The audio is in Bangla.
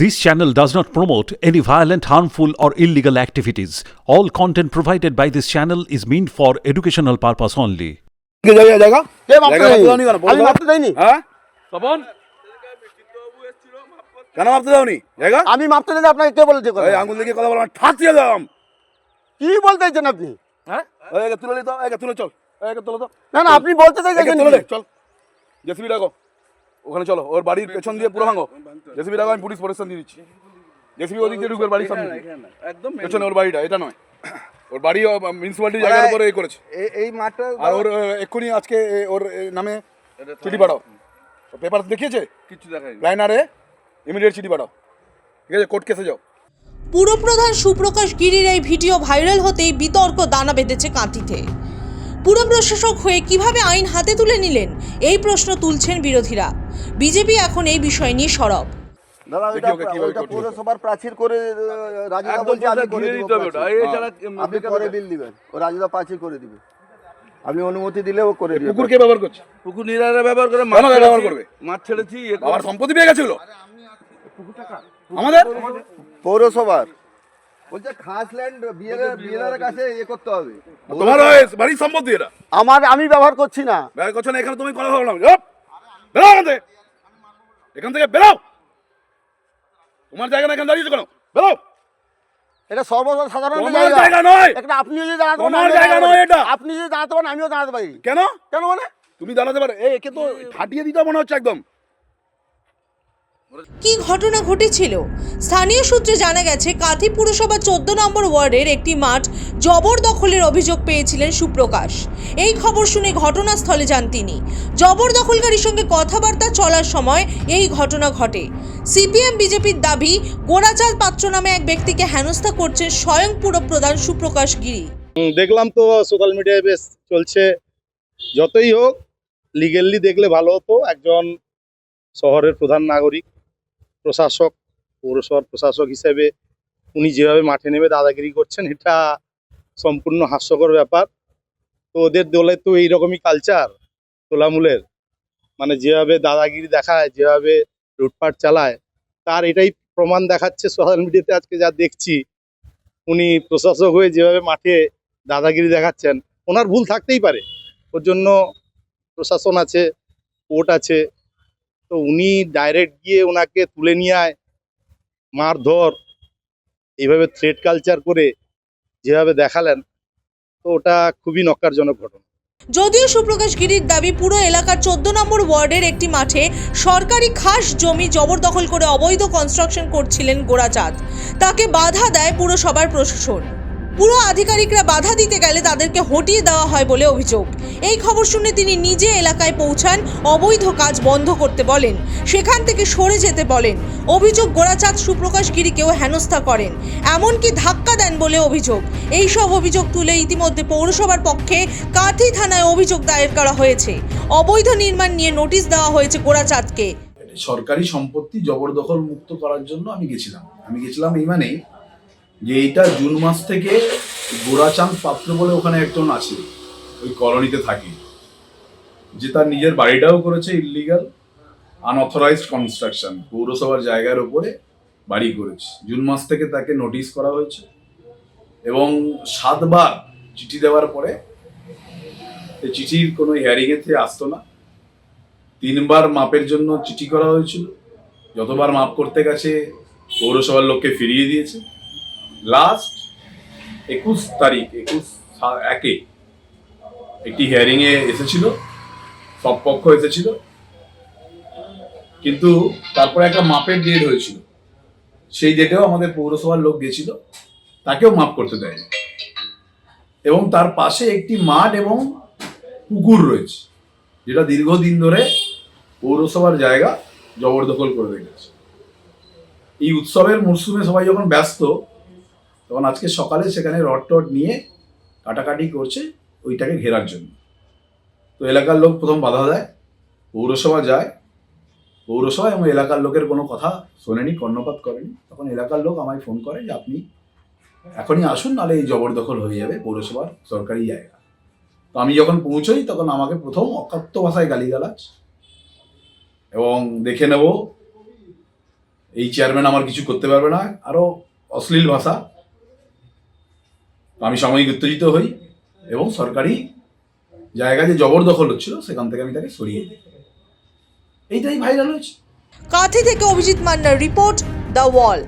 This channel does not promote any violent, harmful, or illegal activities. All content provided by this channel is meant for educational purpose only. কেন? মাপতে। হ্যাঁ? কেন মাপতে জায়গা? আমি মাপতে আপনাকে কে বলেছে আঙ্গুল দিয়ে কথা দাম কি বলতে চাইছেন আপনি? হ্যাঁ? তুলে নিতে তুলে চল। তুলে তো না না আপনি বলতে চাইছেন চল। জেসিবি ডাকো। ওখানে চলো ওর বাড়ির পেছন দিয়ে পুরো ভাঙো। জেসিবি ডাকো আমি পুলিশ প্রোটেকশন দিয়ে দিচ্ছি। জেসিবি ওদিক দিয়ে ঢুকবে বাড়ির সামনে একদম পেছনে ওর বাড়িটা এটা নয়। ওর বাড়ি মিউনিসিপালিটি জায়গার উপরে এ করেছে। এই- এই মাঠটা আর ওর এক্ষুনি আজকে ওর নামে চিঠি পাঠাও। পেপার দেখিয়েছে? কিছু দেখাই লাইনারে ইমিডিয়েট চিঠি পাঠাও। ঠিক আছে কোর্ট কেসে যাও। পুরপ্রধান সুপ্রকাশ গিরির এই ভিডিও ভাইরাল হতেই বিতর্ক দানা বেঁধেছে কাঁথিতে। পুর প্রশাসক হয়ে কীভাবে আইন হাতে তুলে নিলেন? এই প্রশ্ন তুলছেন বিরোধীরা। বিজেপি এখন এই বিষয় নিয়ে সরব। দাদা ওইটা ওইটা পৌরসভার প্রাচীর করে রাজুদা বলছে আমি করে দিতে হবে ওটা। এছাড়া আপনি পরে বিল দিবেন। ও রাজুদা প্রাচীর করে দিবে। আপনি অনুমতি দিলে ও করে দিবে। কুকুর কে ব্যবহার করছে? পুকুর নিরারা ব্যবহার করে কেন ব্যবহার করবে? মাছ ছেড়েছি আমার সম্পত্তি পেয়ে গেছে ওগুলো আমাদের পৌরসভার। বলছে খাস বিএলআর বিএলআর কাছে ইয়ে করতে হবে। তোমার ওই সম্পত্তি এটা আমার আমি ব্যবহার করছি না। ব্যয় করছ না এখানে তুমি কথা বলো বেরো এখান থেকে। এখান থেকে বেরো। তোমার জায়গা না এখানে দাঁড়িয়েছো কেন বেরো। এটা সর্বসাধারণ জায়গা। নয়। একটা আপনি যদি দাঁড়াতে তোমার আমিও জায়গা দাঁড়াতে নয় পারি। এটা। আপনি যদি দাঁড়াতে পারেন আমিও দাঁড়াতে পারি। কেন? কেন মানে? তুমি দাঁড়াতে পারো। একে তো ফাটিয়ে দিতে মনে হচ্ছে একদম। কি ঘটনা ঘটেছিল? স্থানীয় সূত্রে জানা গেছে, কাঁথি পুরসভা চোদ্দ নম্বর ওয়ার্ডের একটি মাঠ জবরদখলের অভিযোগ পেয়েছিলেন সুপ্রকাশ। এই খবর শুনে ঘটনাস্থলে যান তিনি। জবরদখলকারীর সঙ্গে কথাবার্তা চলার সময় এই ঘটনা ঘটে। সিপিএম বিজেপির দাবি গোড়াচাঁদ পাত্র নামে এক ব্যক্তিকে হেনস্থা করছেন স্বয়ং পুরপ্রধান সুপ্রকাশ গিরি। দেখলাম তো, সোশ্যাল মিডিয়ায় বেশ চলছে। যতই হোক লিগেলি দেখলে ভালো হতো। একজন শহরের প্রধান নাগরিক। প্রশাসক, পৌরসভার প্রশাসক হিসেবে উনি যেভাবে মাঠে নেমে দাদাগিরি করছেন, এটা সম্পূর্ণ হাস্যকর ব্যাপার। তো ওদের দলে তো এইরকমই কালচার তোলামূলের। মানে যেভাবে দাদাগিরি দেখায়, যেভাবে লুটপাট চালায়, তার এটাই প্রমাণ দেখাচ্ছে সোশ্যাল মিডিয়াতে আজকে যা দেখছি। উনি প্রশাসক হয়ে যেভাবে মাঠে দাদাগিরি দেখাচ্ছেন, ওনার ভুল থাকতেই পারে। ওর জন্য প্রশাসন আছে, কোর্ট আছে তো উনি ডাইরেক্ট গিয়ে ওনাকে তুলে নিয়ে আয়। মারধর এইভাবে থ্রেড কালচার করে যেভাবে দেখালেন, তো ওটা খুবই নক্কারজনক ঘটনা। যদিও সুপ্রকাশ গিরির দাবি, পুরো এলাকার চোদ্দ নম্বর ওয়ার্ডের একটি মাঠে সরকারি খাস জমি জবরদখল করে অবৈধ কনস্ট্রাকশন করছিলেন গোড়াচাঁদ তাকে বাধা দেয় পুরসভার প্রশাসন। পুরো আধিকারিকরা বাধা দিতে গেলে তাদেরকে হটিয়ে দেওয়া হয় বলে অভিযোগ। এই খবর শুনে তিনি নিজে এলাকায় পৌঁছান, অবৈধ কাজ বন্ধ করতে বলেন, সেখান থেকে সরে যেতে বলেন। অভিযোগ গোড়াচাঁদ, সুপ্রকাশ গিরিকেও হেনস্থা করেন। এমনকি ধাক্কা দেন বলে অভিযোগ। এই সব অভিযোগ তুলে ইতিমধ্যে পৌরসভার পক্ষে কাঁথি থানায় অভিযোগ দায়ের করা হয়েছে। অবৈধ নির্মাণ নিয়ে নোটিশ দেওয়া হয়েছে গোড়াচাঁদকে। সরকারি সম্পত্তি জবরদখল মুক্ত করার জন্য আমি গেছিলাম। আমি গেছিলাম এই মানে যে এইটা জুন মাস থেকে গোড়াচাঁদ পাত্র বলে ওখানে একজন আছে, ওই কলোনিতে থাকে। যে তার নিজের বাড়িটাও করেছে ইলিগাল আনঅথরাইজড কনস্ট্রাকশন পৌরসভার জায়গার ওপরে বাড়ি করেছে। জুন মাস থেকে তাকে নোটিশ করা হয়েছে এবং সাতবার চিঠি দেওয়ার পরে চিঠির কোনো হিয়ারিংয়েতে আসতো না। তিনবার মাপের জন্য চিঠি করা হয়েছিল। যতবার মাপ করতে গেছে, পৌরসভার লোককে ফিরিয়ে দিয়েছে। লাস্ট একুশ তারিখ, একুশ একে একটি হিয়ারিংয়ে এসেছিল সব পক্ষ এসেছিল। কিন্তু তারপরে একটা মাপের ডেট হয়েছিল। সেই ডেটেও আমাদের পৌরসভার লোক গেছিল, তাকেও মাপ করতে দেয়নি। এবং তার পাশে একটি মাঠ এবং পুকুর রয়েছে, যেটা দীর্ঘদিন ধরে পৌরসভার জায়গা জবরদখল করে রেখেছে। এই উৎসবের মরশুমে সবাই যখন ব্যস্ত তখন আজকে সকালে সেখানে রড টড নিয়ে কাটাকাটি করছে ওইটাকে ঘেরার জন্য। তো এলাকার লোক প্রথম বাধা দেয়, পৌরসভা যায়। পৌরসভা এবং এলাকার লোকের কোনো কথা শোনেনি, কর্ণপাত করেনি। তখন এলাকার লোক আমায় ফোন করে যে আপনি এখনই আসুন, নাহলে এই জবরদখল হয়ে যাবে পৌরসভার সরকারি জায়গা। তো আমি যখন পৌঁছই, তখন আমাকে প্রথম অকাত্য ভাষায় গালিগালাজ এবং দেখে নেব, এই চেয়ারম্যান আমার কিছু করতে পারবে না। আরও অশ্লীল ভাষা। আমি সাময়িক উত্তেজিত হই এবং সরকারি জায়গা যে জবরদখল হচ্ছিল, সেখান থেকে আমি তাকে সরিয়ে দিই। এইটাই ভাইরাল হয়েছে। কাঁথি থেকে অভিজিৎ মান্নার রিপোর্ট দ্য ওয়াল।